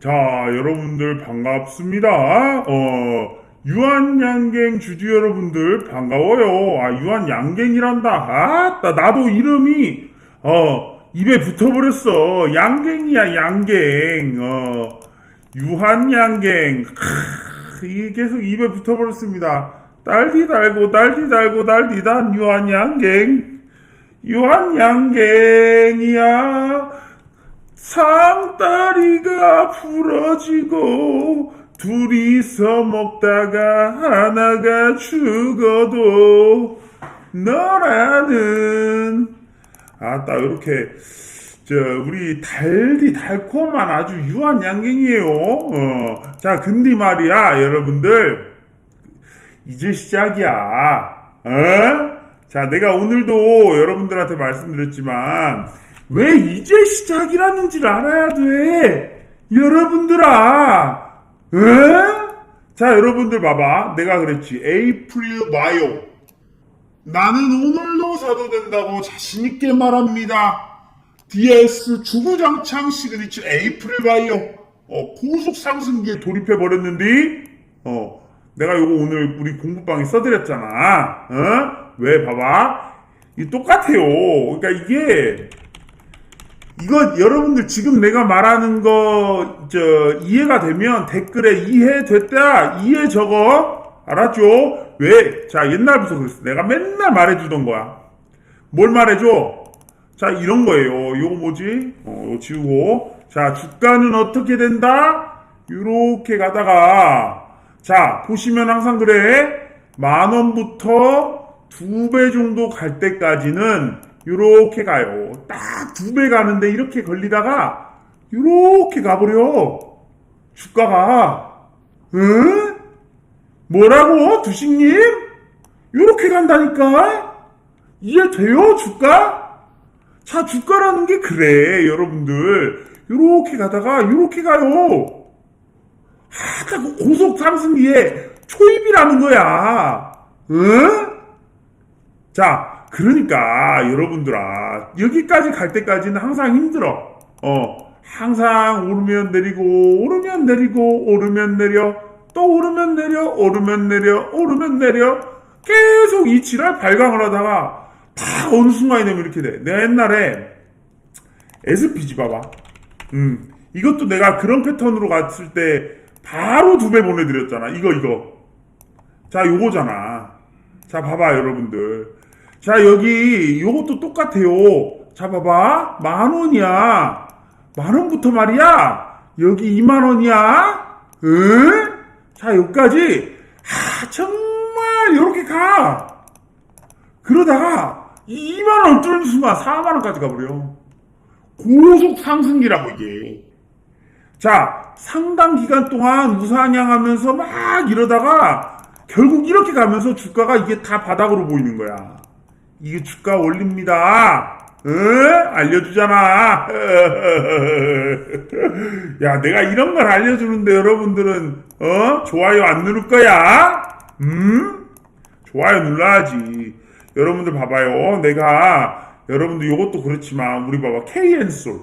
자, 여러분들 반갑습니다. 어, 유한양갱 주주 여러분들 반가워요. 아, 유한양갱이란다. 아, 나, 나도 이름이, 어, 입에 붙어버렸어. 양갱이야, 양갱. 어, 유한양갱. 크, 이게 계속 입에 붙어버렸습니다. 딸디 달고, 딸디 달고, 딸디 단 유한양갱. 유한양갱이야. 상다리가 부러지고 둘이서 먹다가 하나가 죽어도 너라는 아따 이렇게 저 우리 달디 달콤한 아주 유한 양갱이에요. 어. 자 근데 말이야 여러분들 이제 시작이야. 어? 자, 내가 오늘도 여러분들한테 말씀드렸지만, 왜 이제 시작이라는지를 알아야 돼. 여러분들아. 에? 자, 여러분들 봐봐. 내가 그랬지. 에이프릴 바이오. 나는 오늘도 사도 된다고 자신있게 말합니다. DS 주구장창 시그니처 에이프릴 바이오. 어, 고속 상승기에 돌입해 버렸는데, 어, 내가 요거 오늘 우리 공부방에 써드렸잖아. 어? 왜 봐봐. 이 똑같아요. 그러니까 이게 이거 여러분들 지금 내가 말하는 거 저 이해가 되면 댓글에 이해됐다 이해 적어 알았죠? 왜? 자 옛날부터 그랬어. 내가 맨날 말해주던 거야. 뭘 말해줘? 자 이런 거예요. 요거 뭐지? 어, 지우고 자 주가는 어떻게 된다? 이렇게 가다가 자 보시면 항상 그래 만 원부터 두 배 정도 갈 때까지는 이렇게 가요. 딱 두 배 가는데 이렇게 걸리다가 이렇게 가버려. 주가가 응? 뭐라고 두식님? 이렇게 간다니까? 이해돼요 주가? 자 주가라는 게 그래 여러분들 이렇게 가다가 이렇게 가요. 아까 그 고속 상승기에 초입이라는 거야. 응? 자, 그러니까 여러분들아 여기까지 갈 때까지는 항상 힘들어. 어, 항상 오르면 내리고 오르면 내리고 오르면 내려 또 오르면 내려 오르면 내려 오르면 내려 계속 이 지랄 발광을 하다가 다 어느 순간이 되면 이렇게 돼. 내가 옛날에 SPG 봐봐. 음, 이것도 내가 그런 패턴으로 갔을 때 바로 두 배 보내드렸잖아. 이거 이거. 자, 요거잖아. 자, 봐봐 여러분들. 자, 여기 요것도 똑같아요. 자, 봐봐. 만 원이야. 만 원부터 말이야. 여기 2만 원이야. 응? 자, 여기까지. 아, 정말 요렇게 가. 그러다가 2만 원 뚫는 순간 4만 원까지 가버려. 고속 상승기라고 이게. 자, 상당 기간 동안 우상향하면서 막 이러다가 결국 이렇게 가면서 주가가 이게 다 바닥으로 보이는 거야. 이게 주가 올립니다. 응? 알려주잖아. 야, 내가 이런 걸 알려주는데 여러분들은, 어? 좋아요 안 누를 거야? 음? 좋아요 눌러야지. 여러분들 봐봐요. 내가, 여러분들 이것도 그렇지만, 우리 봐봐. KN솔.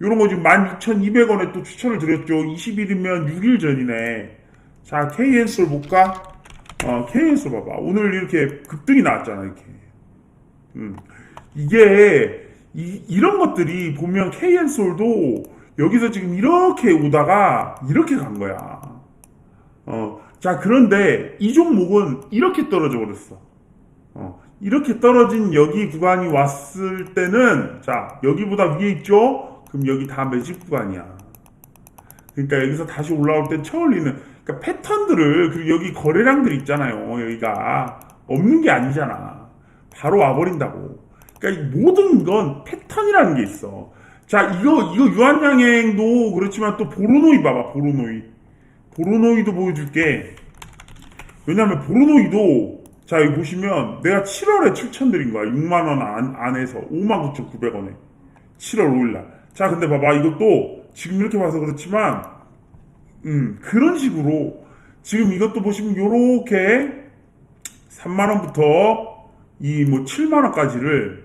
요런 거 지금 12,200원에 또 추천을 드렸죠. 20일이면 6일 전이네. 자, KN솔 볼까? 어, KN솔 봐봐. 오늘 이렇게 급등이 나왔잖아, 이렇게. 음. 이게, 이, 런 것들이 보면 KN솔도 여기서 지금 이렇게 오다가 이렇게 간 거야. 어, 자, 그런데 이 종목은 이렇게 떨어져 버렸어. 어, 이렇게 떨어진 여기 구간이 왔을 때는, 자, 여기보다 위에 있죠? 그럼 여기 다 매집 구간이야. 그러니까 여기서 다시 올라올 때 쳐올리는, 그러니까 패턴들을, 그리고 여기 거래량들 있잖아요. 여기가. 없는 게 아니잖아. 바로 와버린다고. 그러니까 이 모든 건 패턴이라는 게 있어. 자, 이거, 이거 유한양행도 그렇지만 또 보로노이 봐봐, 보로노이. 보로노이도 보여줄게. 왜냐면 보로노이도 자 여기 보시면 내가 7월에 추천드린 거야 6만원 안, 안에서 59,900원에 7월 5일날 자 근데 봐봐 이것도 지금 이렇게 봐서 그렇지만 음 그런 식으로 지금 이것도 보시면 요렇게 3만원부터 이 뭐 7만원까지를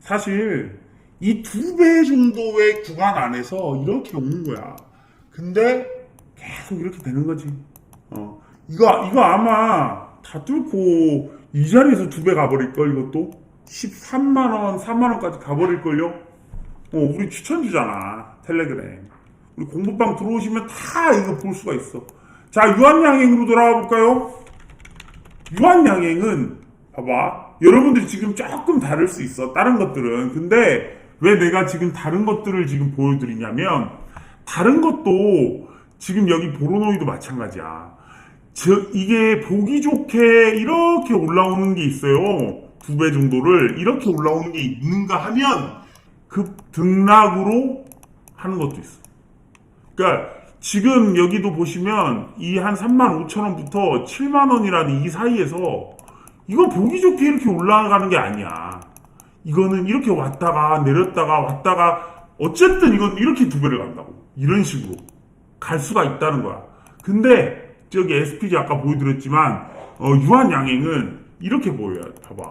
사실 이 두 배 정도의 구간 안에서 이렇게 오는 거야 근데 계속 이렇게 되는 거지. 어. 이거, 이거 아마 다 뚫고 이 자리에서 두 배 가버릴걸, 이것도? 13만원, 3만원까지 가버릴걸요? 어, 우리 추천 주잖아. 텔레그램. 우리 공부방 들어오시면 다 이거 볼 수가 있어. 자, 유한양행으로 돌아가 볼까요? 유한양행은, 봐봐. 여러분들이 지금 조금 다를 수 있어. 다른 것들은. 근데 왜 내가 지금 다른 것들을 지금 보여드리냐면, 다른 것도 지금 여기 보로노이도 마찬가지야. 즉, 이게 보기 좋게 이렇게 올라오는 게 있어요. 두 배 정도를 이렇게 올라오는 게 있는가 하면 급 등락으로 하는 것도 있어. 그러니까 지금 여기도 보시면 이 한 3만 5천 원부터 7만 원이라는 이 사이에서 이거 보기 좋게 이렇게 올라가는 게 아니야. 이거는 이렇게 왔다가 내렸다가 왔다가 어쨌든 이건 이렇게 두 배를 간다고. 이런 식으로 갈 수가 있다는 거야. 근데 저기 SPG 아까 보여드렸지만 어, 유한 양행은 이렇게 보여요. 봐봐.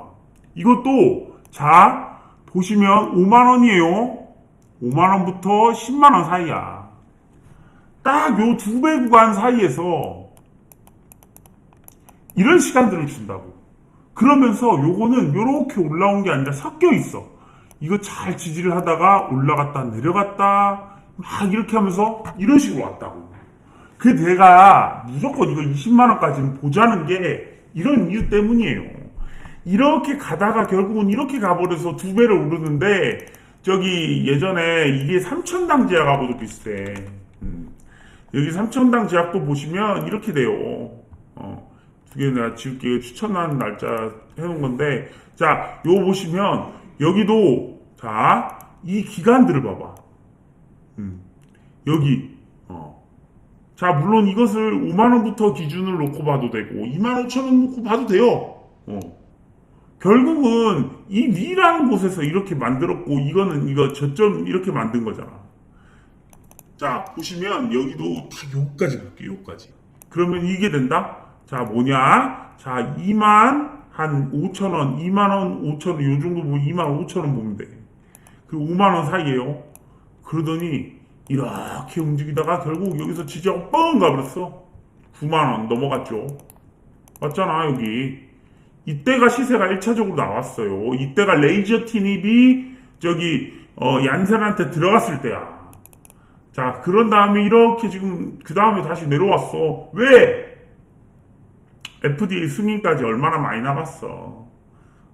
이것도 자 보시면 5만 원이에요. 5만 원부터 10만 원 사이야. 딱 요 두 배 구간 사이에서 이런 시간들을 준다고. 그러면서 요거는 요렇게 올라온 게 아니라 섞여 있어. 이거 잘 지지를 하다가 올라갔다 내려갔다 막 이렇게 하면서 이런 식으로 왔다고. 그 내가 무조건 이거 20만원까지는 보자는 게 이런 이유 때문이에요. 이렇게 가다가 결국은 이렇게 가버려서 두 배를 오르는데 저기 예전에 이게 삼천당 제약하고도 비슷해. 음. 여기 삼천당 제약도 보시면 이렇게 돼요. 개 내가 지울게 추천한 날짜 해놓은 건데 자, 요 보시면 여기도 자, 이 기간들을 봐봐. 음. 여기 어. 자, 물론 이것을 5만원부터 기준을 놓고 봐도 되고, 2만 5천원 놓고 봐도 돼요. 어. 결국은 이 위라는 곳에서 이렇게 만들었고, 이거는 이거 저점 이렇게 만든 거잖아. 자, 보시면 여기도 다 요까지 갈게요, 요까지. 그러면 이게 된다? 자, 뭐냐? 자, 2만 한 5천 원, 2만 원, 5천 원, 요 정도 보면 2만 5천 원 보면 돼. 그 5만 원 사이에요. 그러더니 이렇게 움직이다가 결국 여기서 지지하고 뻥 가버렸어. 9만 원 넘어갔죠. 맞잖아, 여기. 이때가 시세가 1차적으로 나왔어요. 이때가 레이저 티닙이 저기, 어, 얀센한테 들어갔을 때야. 자, 그런 다음에 이렇게 지금, 그 다음에 다시 내려왔어. 왜? FDA 승인까지 얼마나 많이 나갔어.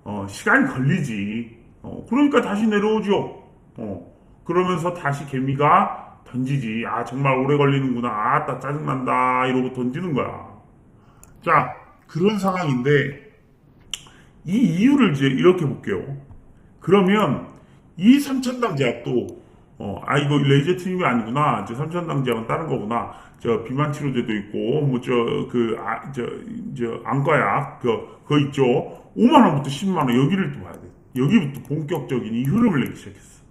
어, 시간이 걸리지. 어, 그러니까 다시 내려오죠. 어, 그러면서 다시 개미가 던지지. 아, 정말 오래 걸리는구나. 아, 따 짜증난다. 이러고 던지는 거야. 자, 그런 상황인데, 이 이유를 이제 이렇게 볼게요. 그러면 이 삼천당 제약도 어, 아 이거 레이저 트림이 아니구나. 저 삼천당 제약은 다른 거구나. 저 비만 치료제도 있고 뭐 저 그 아 저 저 안과약 그 그거 있죠. 5만 원부터 10만 원 여기를 또 봐야 돼. 여기부터 본격적인 이 흐름을 내기 시작했어.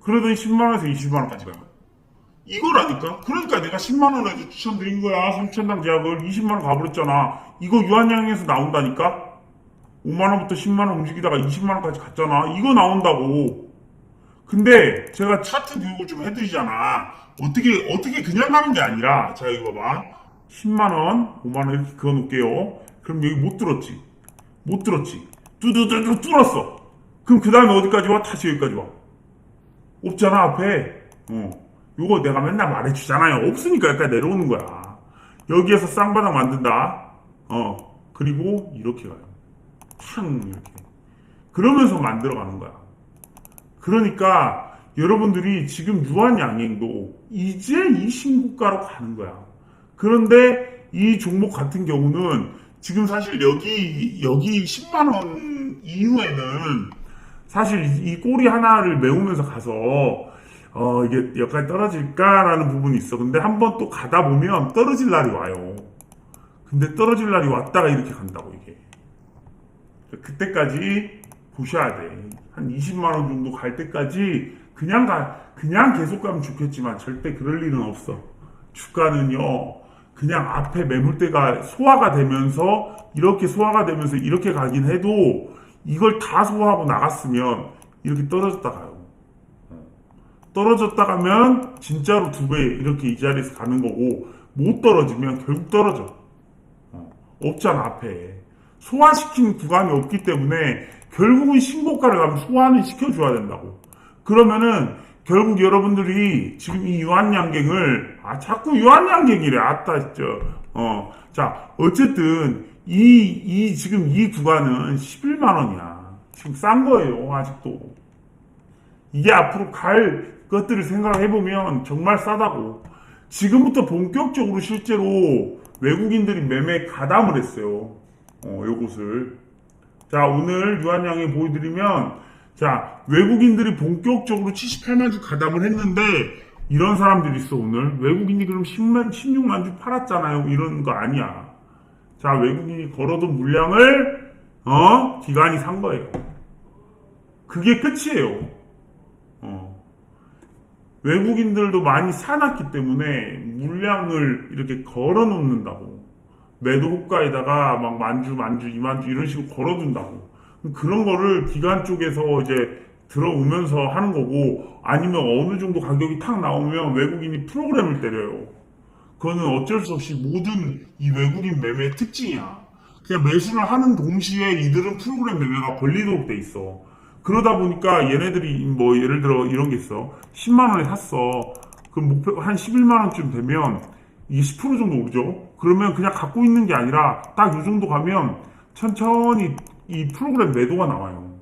그러더니 10만 원에서 20만 원까지 가. 이거라니까. 그러니까 내가 10만 원에 추천드린 거야. 삼천당 제약을 20만 원 가버렸잖아. 이거 유한양에서 나온다니까. 5만 원부터 10만 원 움직이다가 20만 원까지 갔잖아. 이거 나온다고. 근데 제가 차트 교육을 좀 해드리잖아. 어떻게 어떻게 그냥 가는 게 아니라 자 이거 봐. 10만 원, 5만 원 이렇게 그어 놓을게요. 그럼 여기 못 들었지. 못 들었지. 뚜두두두 뚫었어. 그럼 그 다음에 어디까지 와? 다시 여기까지 와. 없잖아 앞에. 어. 요거 내가 맨날 말해주잖아요. 없으니까 여기까지 내려오는 거야. 여기에서 쌍바닥 만든다. 어. 그리고 이렇게 가요. 탕 이렇게. 그러면서 만들어가는 거야. 그러니까 여러분들이 지금 유한 양행도 이제 이 신고가로 가는 거야. 그런데 이 종목 같은 경우는 지금 사실 여기 여기 10만 원 이후에는 사실 이 꼬리 하나를 메우면서 가서 어 이게 여기까지 떨어질까라는 부분이 있어. 근데 한번 또 가다 보면 떨어질 날이 와요. 근데 떨어질 날이 왔다가 이렇게 간다고 이게. 그때까지 보셔야 돼. 한 20만 원 정도 갈 때까지 그냥 가 그냥 계속 가면 좋겠지만 절대 그럴 일은 없어. 주가는요. 그냥 앞에 매물대가 소화가 되면서 이렇게 소화가 되면서 이렇게 가긴 해도 이걸 다 소화하고 나갔으면 이렇게 떨어졌다 가요. 떨어졌다 가면 진짜로 두 배 이렇게 이 자리에서 가는 거고 못 떨어지면 결국 떨어져. 어, 없잖아 앞에 소화시킨 구간이 없기 때문에 결국은 신고가를 가면 소화는 시켜줘야 된다고. 그러면은 결국 여러분들이 지금 이 유한양갱을 아 자꾸 유한양갱이래. 아따 진짜. 어자 어쨌든 이 이 지금 이 구간은 11만 원이야. 지금 싼 거예요 아직도. 이게 앞으로 갈 것들을 생각해 보면 정말 싸다고. 지금부터 본격적으로 실제로 외국인들이 매매 가담을 했어요 어 요것을 자 오늘 유한양에 보여드리면 자, 외국인들이 본격적으로 78만 주 가담을 했는데, 이런 사람들이 있어, 오늘. 외국인이 그럼 10만, 16만 주 팔았잖아요. 이런 거 아니야. 자, 외국인이 걸어둔 물량을, 어? 기관이 산 거예요. 그게 끝이에요. 어. 외국인들도 많이 사놨기 때문에 물량을 이렇게 걸어 놓는다고. 매도 호가에다가 막 만주, 만주, 이만주 이런 식으로 걸어둔다고. 그런 거를 기관 쪽에서 이제 들어오면서 하는 거고 아니면 어느 정도 가격이 탁 나오면 외국인이 프로그램을 때려요. 그거는 어쩔 수 없이 모든 이 외국인 매매의 특징이야. 그냥 매수를 하는 동시에 이들은 프로그램 매매가 걸리도록 돼 있어. 그러다 보니까 얘네들이 뭐 예를 들어 이런 게 있어. 10만 원에 샀어. 그럼 목표 한 11만 원쯤 되면 이게 10% 정도 오르죠. 그러면 그냥 갖고 있는 게 아니라 딱 이 정도 가면 천천히 이 프로그램 매도가 나와요.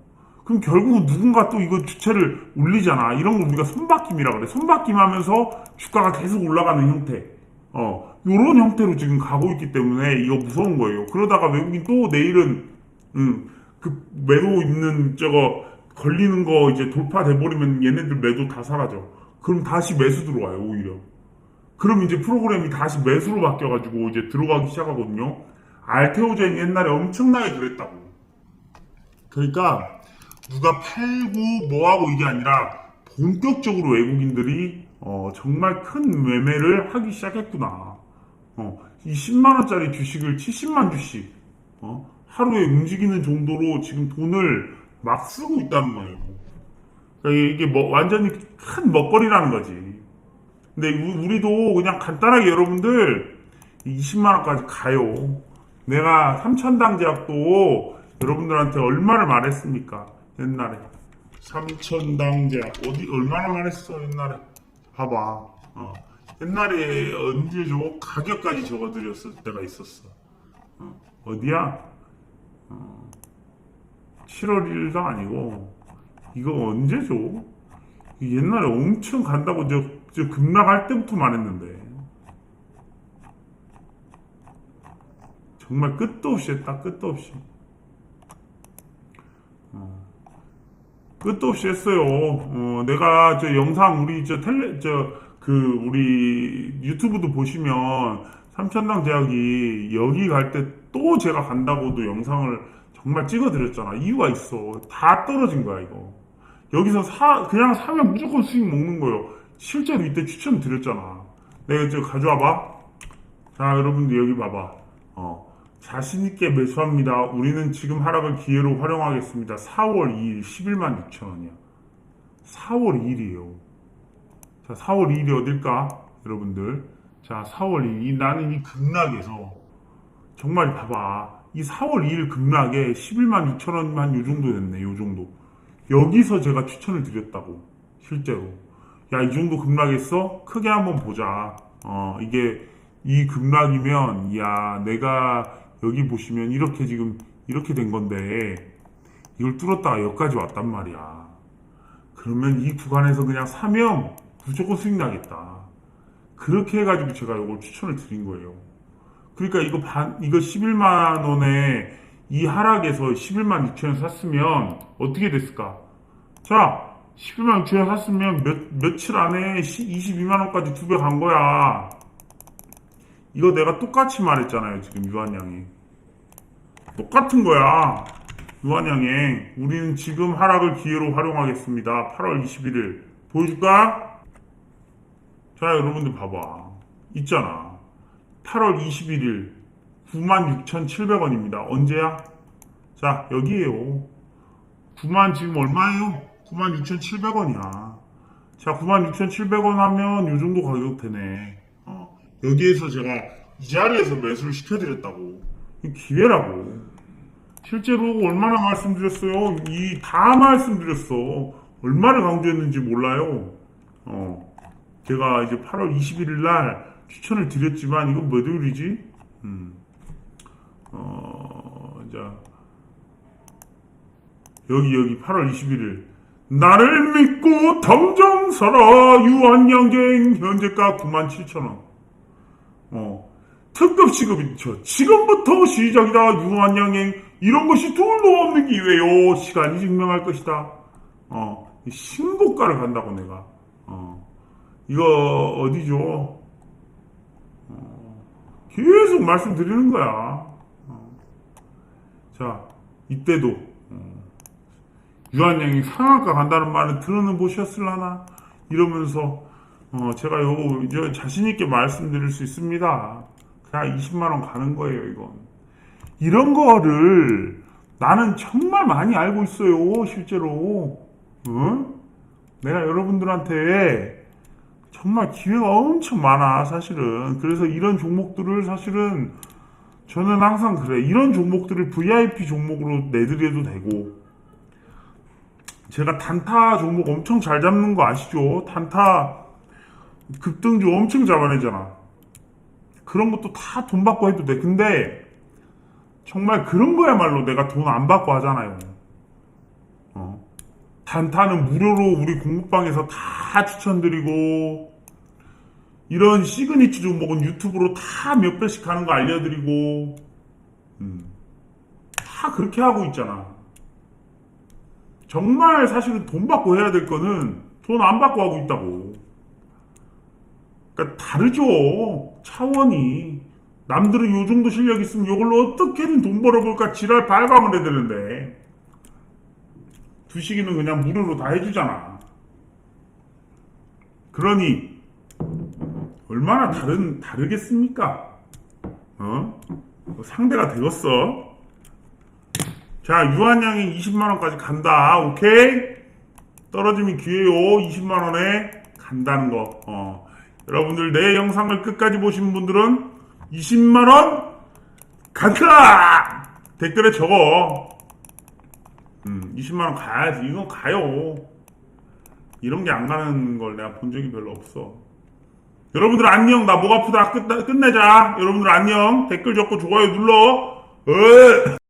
그럼 결국은 누군가 또 이거 주체를 올리잖아. 이런 걸 우리가 손바뀜이라 그래. 손바뀜 하면서 주가가 계속 올라가는 형태. 어, 요런 형태로 지금 가고 있기 때문에 이거 무서운 거예요. 그러다가 외국인 또 내일은, 음, 그 매도 있는 저거 걸리는 거 이제 돌파돼 버리면 얘네들 매도 다 사라져. 그럼 다시 매수 들어와요, 오히려. 그럼 이제 프로그램이 다시 매수로 바뀌어가지고 이제 들어가기 시작하거든요. 알테오젠 옛날에 엄청나게 그랬다고. 그러니까 누가 팔고 뭐하고 이게 아니라 본격적으로 외국인들이 어, 정말 큰 매매를 하기 시작했구나. 어, 이 10만 원짜리 주식을 70만 주씩 어, 하루에 움직이는 정도로 지금 돈을 막 쓰고 있다는 거예요. 그러니까 이게 뭐 완전히 큰 먹거리라는 거지. 근데 우- 우리도 그냥 간단하게 여러분들 20만 원까지 가요. 내가 삼천당 제약도 여러분들한테 얼마를 말했습니까? 옛날에 삼천당 제약 어디 얼마나 말했어 옛날에 봐봐 어. 옛날에 언제죠 가격까지 적어드렸을 때가 있었어 어. 어디야 어. 7월 1일도 아니고 이거 언제죠 옛날에 엄청 간다고 저, 저 급락할 때부터 말했는데 정말 끝도 없이 했다 끝도 없이 끝도 없이 했어요. 어, 내가 저 영상 우리 저 텔레 저 그 우리 유튜브도 보시면 삼천당 제약이 여기 갈 때 또 제가 간다고도 영상을 정말 찍어드렸잖아. 이유가 있어. 다 떨어진 거야 이거. 여기서 사 그냥 사면 무조건 수익 먹는 거예요. 실제로 이때 추천 드렸잖아. 내가 저 가져와 봐. 자 여러분들 여기 봐봐. 어. 자신있게 매수합니다. 우리는 지금 하락을 기회로 활용하겠습니다. 4월 2일 11만 6천 원이야. 4월 2일이에요. 자, 4월 2일이 어딜까? 여러분들. 자, 4월 2일. 이, 나는 이 급락에서 정말 봐봐. 이 4월 2일 급락에 11만 6천 원만 요 정도 됐네. 요 정도. 여기서 제가 추천을 드렸다고. 실제로. 야, 이 정도 급락했어? 크게 한번 보자. 어, 이게 이 급락이면 야, 내가 여기 보시면 이렇게 지금 이렇게 된 건데 이걸 뚫었다가 여기까지 왔단 말이야. 그러면 이 구간에서 그냥 사면 무조건 수익 나겠다. 그렇게 해가지고 제가 이걸 추천을 드린 거예요. 그러니까 이거 반, 이거 11만 원에 이 하락에서 11만 6천 원 샀으면 어떻게 됐을까? 자, 11만 6천 원 샀으면 몇, 며칠 안에 22만 원까지 두 배 간 거야. 이거 내가 똑같이 말했잖아요, 지금 유한양이. 똑같은 거야. 유한양행. 우리는 지금 하락을 기회로 활용하겠습니다. 8월 21일. 보여줄까? 자, 여러분들 봐봐. 있잖아. 8월 21일. 96,700원입니다. 언제야? 자, 여기에요. 9만 지금 얼마예요? 96,700원이야. 자, 96,700원 하면 요 정도 가격 되네. 어, 여기에서 제가 이 자리에서 매수를 시켜드렸다고. 이 기회라고. 실제로 얼마나 말씀드렸어요? 이 다 말씀드렸어. 얼마를 강조했는지 몰라요. 어, 제가 이제 8월 21일 날 추천을 드렸지만 이건 몇 요일이지? 음, 어, 자 여기 여기 8월 21일 나를 믿고 당장 사라 유한양갱 현재가 97,000원. 어 특급 지급이죠 지금부터 시작이다 유한양갱. 이런 것이 둘도 없는 기회요. 시간이 증명할 것이다. 어 신고가를 간다고 내가. 어 이거 어디죠? 어, 계속 말씀드리는 거야. 어. 자 이때도 유한양이 상한가 간다는 말은 들어는 보셨을라나 이러면서 어, 제가 요 이제 자신 있게 말씀드릴 수 있습니다. 그냥 20만 원 가는 거예요, 이건. 이런 거를 나는 정말 많이 알고 있어요, 실제로. 응? 내가 여러분들한테 정말 기회가 엄청 많아, 사실은. 그래서 이런 종목들을 사실은 저는 항상 그래. 이런 종목들을 VIP 종목으로 내드려도 되고, 제가 단타 종목 엄청 잘 잡는 거 아시죠? 단타 급등주 엄청 잡아내잖아. 그런 것도 다 돈 받고 해도 돼. 근데 정말 그런 거야말로 내가 돈 안 받고 하잖아요. 어. 단타는 무료로 우리 공부방에서 다 추천드리고 이런 시그니처 종목은 유튜브로 다 몇 배씩 하는 거 알려드리고 음. 다 그렇게 하고 있잖아. 정말 사실은 돈 받고 해야 될 거는 돈 안 받고 하고 있다고. 그러니까 다르죠. 차원이. 남들은 요 정도 실력 있으면 요걸로 어떻게든 돈 벌어볼까 지랄 발광을 해야 되는데. 두식이는 그냥 무료로 다 해주잖아. 그러니, 얼마나 다른, 다르겠습니까? 어? 상대가 되었어. 자, 유한양이 20만원까지 간다. 오케이? 떨어지면 기회요. 20만원에 간다는 거. 어. 여러분들 내 영상을 끝까지 보신 분들은 20만원 간다! 댓글에 적어. 음, 20만원 가야지. 이건 가요. 이런 게 안 가는 걸 내가 본 적이 별로 없어. 여러분들 안녕. 나 목 아프다. 끝, 끝내자. 여러분들 안녕. 댓글 적고 좋아요 눌러. 어.